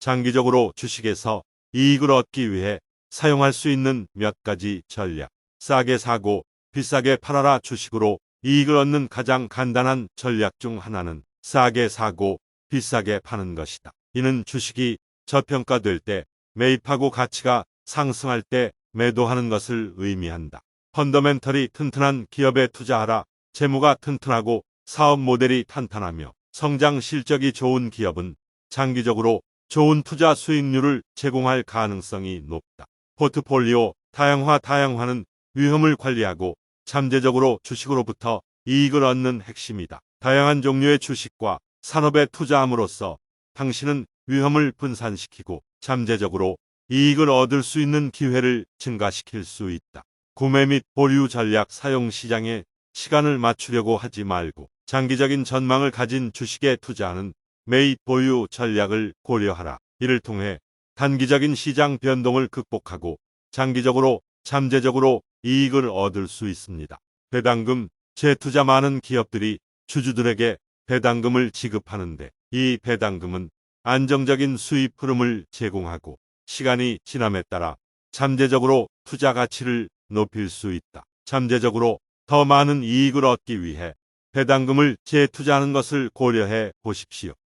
장기적으로 주식에서 이익을 얻기 위해 사용할 수 있는 몇 가지 전략. 싸게 사고 비싸게 팔아라 주식으로 이익을 얻는 가장 간단한 전략 중 하나는 싸게 사고 비싸게 파는 것이다. 이는 주식이 저평가될 때 매입하고 가치가 상승할 때 매도하는 것을 의미한다. 펀더멘털이 튼튼한 기업에 투자하라. 재무가 튼튼하고 사업 모델이 탄탄하며 성장 실적이 좋은 기업은 장기적으로 좋은 투자 수익률을 제공할 가능성이 높다. 포트폴리오 다양화 다양화는 위험을 관리하고 잠재적으로 주식으로부터 이익을 얻는 핵심이다. 다양한 종류의 주식과 산업에 투자함으로써 당신은 위험을 분산시키고 잠재적으로 이익을 얻을 수 있는 기회를 증가시킬 수 있다. 구매 및 보유 전략 사용 시장에 시간을 맞추려고 하지 말고 장기적인 전망을 가진 주식에 투자하는 매입 보유 전략을 고려하라. 이를 통해 단기적인 시장 변동을 극복하고 장기적으로 잠재적으로 이익을 얻을 수 있습니다. 배당금, 재투자 많은 기업들이 주주들에게 배당금을 지급하는데 이 배당금은 안정적인 수입 흐름을 제공하고 시간이 지남에 따라 잠재적으로 투자 가치를 높일 수 있다. 잠재적으로 더 많은 이익을 얻기 위해 배당금을 재투자하는 것을 고려해 보십시오.